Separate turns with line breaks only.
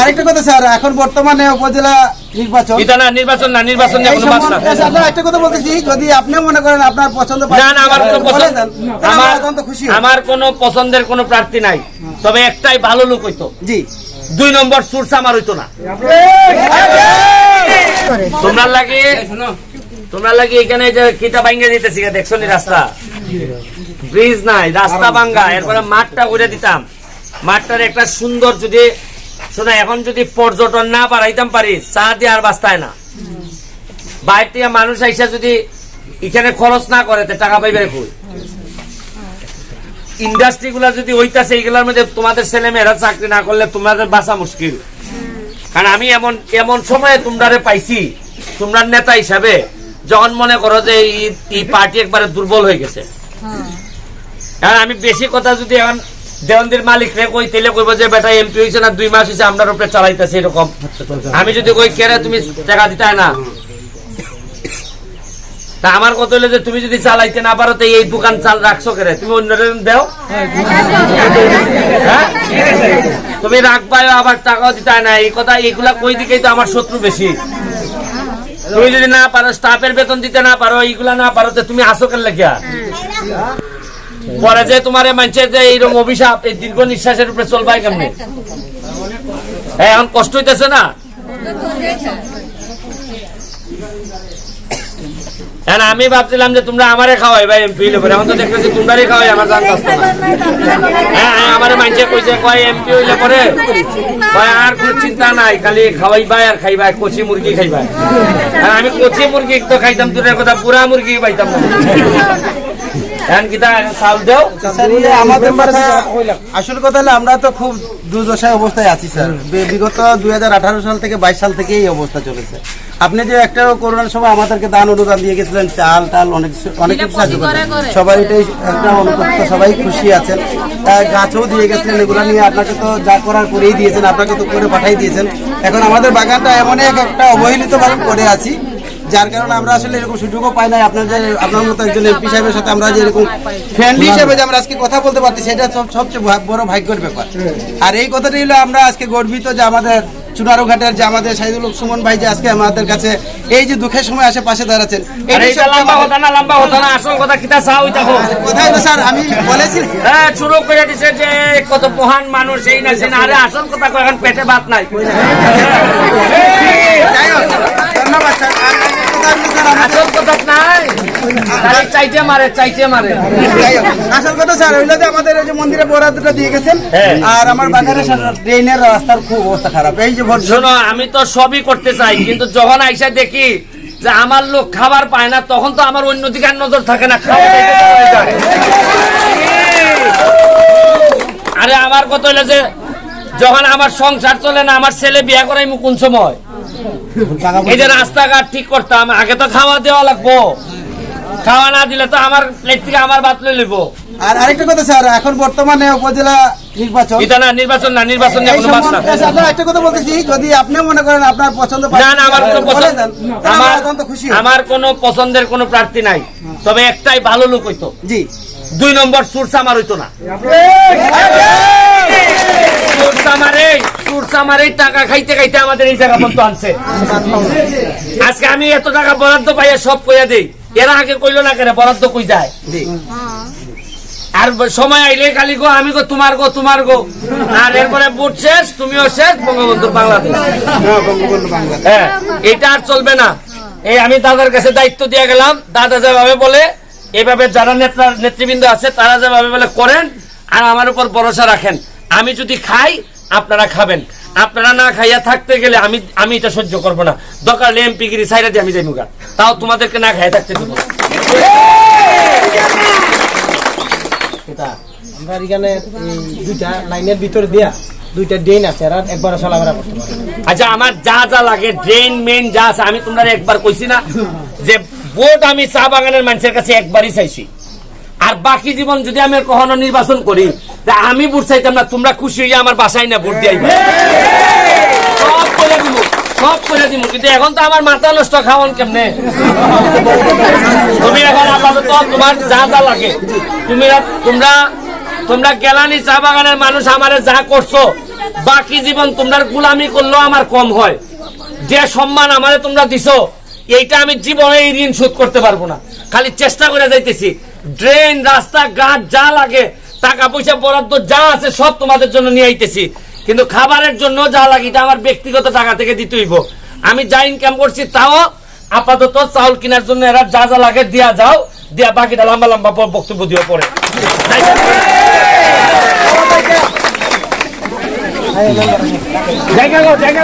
আরেকটা কথা স্যার এখন বর্তমানে উপজেলা নির্বাচন
এটা না নির্বাচন না নির্বাচন নিয়ে কোনো বার্তা
আপনার একটা কথা বলতেছি যদি আপনি মনে করেন আপনার পছন্দ
না না আমার কোনো পছন্দ আমার
খুশি
আমার কোনো পছন্দের কোনো প্রার্থী নাই। তবে একটাই ভালো লোক হইতো।
জি।
দুই নম্বর সুরসা আমার হইতো না। তোমরা লাগে তোমরা লাগে এখানে যে কিতা ভাঙ্গা দিতেছি দেখছ নি রাস্তা? ব্রিজ নাই রাস্তা ভাঙ্গা। এরপরে মাঠটা করে দিতাম। মাঠটার একটা সুন্দর যদি শোনা এখন যদি পর্যটন না বাড়াইতাম পারি চা দিয়ে আর বাস্তায় না। বাইরে থেকে মানুষ আইসা যদি এখানে খরচ না করে টাকা পাইবে কই? ইন্ডাস্ট্রি গুলা যদি হইতাছে এইগুলোর মধ্যে তোমাদের ছেলে মেয়েরা চাকরি না করলে তোমাদের বাঁচা মুশকিল। কারণ আমি এমন এমন সময়ে তোমরারে পাইছি তোমরা নেতা হিসাবে যখন মনে করো যে এই- এই পার্টি একবারে দুর্বল হয়ে গেছে। কারণ আমি বেশি কথা যদি এখন দেওয়ানদের মালিক রে কই তেলে কইব যে বেটা এমপি হয়েছে না, দুই মাস হয়েছে আপনার উপরে চালাইতেছে এরকম। আমি যদি কই কেরে তুমি টাকা দিতে না? তা আমার কথা হলো যে তুমি যদি চালাইতে না পারো, তো এই দোকান চাল রাখছো কেরে তুমি অন্যদের দেও। হ্যাঁ? তুমি রাখবা আবার টাকাও দিতে হয় না। এই কথা, এইগুলা কই দিকেই তো আমার শত্রু বেশি। তুমি যদি না পারো, স্টাফের বেতন দিতে না পারো, এইগুলা না পারো, তো তুমি আসো কেন লেখিয়া পরে যে তোমার মানছে যে এইরকম অভিশাপ, এই দীর্ঘ নিঃশ্বাসের উপরে চলবাই কেমনি? হ্যাঁ এখন কষ্ট হইতেছে না? হ্যাঁ আমি ভাবছিলাম যে তোমরা আমারে খাওয়াই, ভাই এমপি হইলে এখন তো দেখতেছি খাওয়াই, আমার না। হ্যাঁ হ্যাঁ আমার কয় এমপি হইলে পরে? আর কোনো চিন্তা নাই, খালি খাওয়াইবাই আর খাইবাই, কচি মুরগি খাইবাই। আর আমি কচি মুরগি তো খাইতাম, দূরের কথা, পুরা মুরগি পাইতাম না
আসল কথা হলো আমরা তো খুব দুর্দশায় অবস্থায় আছি স্যার। বিগত দুই হাজার আঠারো সাল থেকে বাইশ সাল থেকে এই অবস্থা চলেছে। আপনি যে একটা করোনার সময় আমাদেরকে দান অনুদান দিয়ে গেছিলেন চাল টাল অনেক কিছু- অনেক কিছু সাহায্য করেন। সবাই এটাই একটা অনুপ্রাণিত সবাই খুশি আছেন। গাছও দিয়ে গেছিলেন এগুলো নিয়ে আপনাকে তো যা করার করেই দিয়েছেন আপনাকে তো করে পাঠাই দিয়েছেন। এখন আমাদের বাগানটা এমন এক একটা অবহেলিত ভাবে পড়ে আছি। যার কারণে আমরা আসলে এরকম সুযোগও পাই নাই। আপনার যে আপনার মতো একজন এমপি সাহেবের সাথে আমরা যে এরকম ফ্রেন্ডলি হিসেবে যে আমরা আজকে কথা বলতে পারছি সেটা সব- সবচেয়ে বড় ভাগ্যের ব্যাপার। আর এই কথাটাই হলো আমরা আজকে গর্বিত যে আমাদের চুনারু ঘাটের যে আমাদের শাহিদুল সুমন ভাই যে আজকে আমাদের কাছে এই যে দুঃখের সময় আসে পাশে দাঁড়াচ্ছেন। কোথায় তো স্যার আমি বলেছি
হ্যাঁ শুরু করে দিছে যে কত মহান মানুষ এই না আরে আসল কথা এখন পেটে ভাত নাই
যাই হোক ধন্যবাদ স্যার আর একটা কথা হলো স্যার আমাদের
আসল কথা নাই খালি চাইতে মারে চাইতে মারে
যাই হোক, আসল কথা স্যার হইল যে আমাদের এই যে মন্দিরে বরাদ্দটা দিয়ে গেছেন
হ্যাঁ।
আর আমার বাগানের ড্রেনের রাস্তার খুব অবস্থা খারাপ এই যে
শোনো আমি তো সবই করতে চাই কিন্তু যখন আইসা দেখি যে আমার লোক খাবার পায় না তখন তো আমার অন্য দিকে নজর থাকে না। আরে আমার কথা হইল যে যখন আমার সংসার চলে না আমার ছেলে বিয়া করাই কোন সময় এই যে রাস্তাঘাট ঠিক করতাম আগে তো খাওয়া দেওয়া লাগবো খাওয়া না দিলে তো আমার প্লেট থেকে আমার বাত লই লইব।
আর আরেকটা কথা স্যার এখন বর্তমানে উপজেলা নির্বাচন
এটা না নির্বাচন না নির্বাচন নিয়ে কোনো বার্তা
সম্বন্ধে আপনার একটা কথা বলতেছি যদি আপনি মনে করেন আপনার পছন্দ
না না আমার কোনো পছন্দ আমার
খুশি
আমার কোনো পছন্দের কোনো প্রার্থী নাই। তবে একটাই ভালো লোক হইতো।
জি।
দুই নম্বর সুরসা আমার হইতো না। সুরসা সুরসা টাকা খাইতে খাইতে আমাদের এই জায়গা পর্যন্ত আনছে। আজকে আমি এত টাকা বরাদ্দ পাইয়া সব কইয়া দেই। এরা আগে কইলো না কেন বরাদ্দ কই যায়? আর সময় আইলে খালি গো আমি গো তোমার গো তোমার গো। আর এরপরে বুট শেষ তুমিও শেষ বাংলাদেশ।
হ্যাঁ,
হ্যাঁ এটা আর চলবে না। এই আমি দাদার কাছে দায়িত্ব দিয়ে গেলাম। দাদা যেভাবে বলে এভাবে যারা নেতা নেতৃবৃন্দ আছে তারা যেভাবে বলে করেন আর আমার উপর ভরসা রাখেন। আমি যদি খাই আপনারা খাবেন। আপনারা না খাইয়া থাকতে গেলে আমি আমি এটা সহ্য করব না। দরকার এমপি গিরি সাইডে দিয়ে আমি যাই মুগা তাও তোমাদেরকে না খাইয়া থাকতে দেবো।
আমরা এখানে দুইটা লাইনের ভিতরে দিয়া দুইটা ড্রেন আছে আর একবার চলাফেরা করতে পারে
আচ্ছা আমার যা যা লাগে ড্রেন মেন যা আছে আমি তোমরা একবার কইছি না যে ভোট আমি চা বাগানের মানুষের কাছে একবারই চাইছি। আর বাকি জীবন যদি আমি কখনো নির্বাচন করি আমি ভোট চাইতাম না, তোমরা খুশি হইয়া আমার বাসায় না ভোট দিয়ে সব করে দিব সব করে দিব কিন্তু এখন তো আমার মাথা নষ্ট খাওয়ান কেমনে? তুমি এখন আপাতত তোমার যা যা লাগে, তুমি তোমরা তোমরা গেলানি চা বাগানের মানুষ আমারে যা করছ, বাকি জীবন তোমরা গুলামি করলেও আমার কম হয়। যে সম্মান আমারে তোমরা দিছো, এইটা আমি জীবনে ঋণ শোধ করতে পারব না। খালি চেষ্টা করে যাইতেছি। ড্রেন রাস্তা ঘাট যা লাগে টাকা পয়সা বরাদ্দ যা আছে সব তোমাদের জন্য নিয়ে আইতেছি। কিন্তু খাবারের জন্য যা লাগে এটা আমার ব্যক্তিগত টাকা থেকে দিতে হইব। আমি যা ইনকাম করছি তাও আপাতত চাউল কেনার জন্য এরা যা যা লাগে দিয়া যাও, দিয়া বাকিটা লম্বা লম্বা বক্তব্য দিয়ে পড়ে জায়গা জায়গা।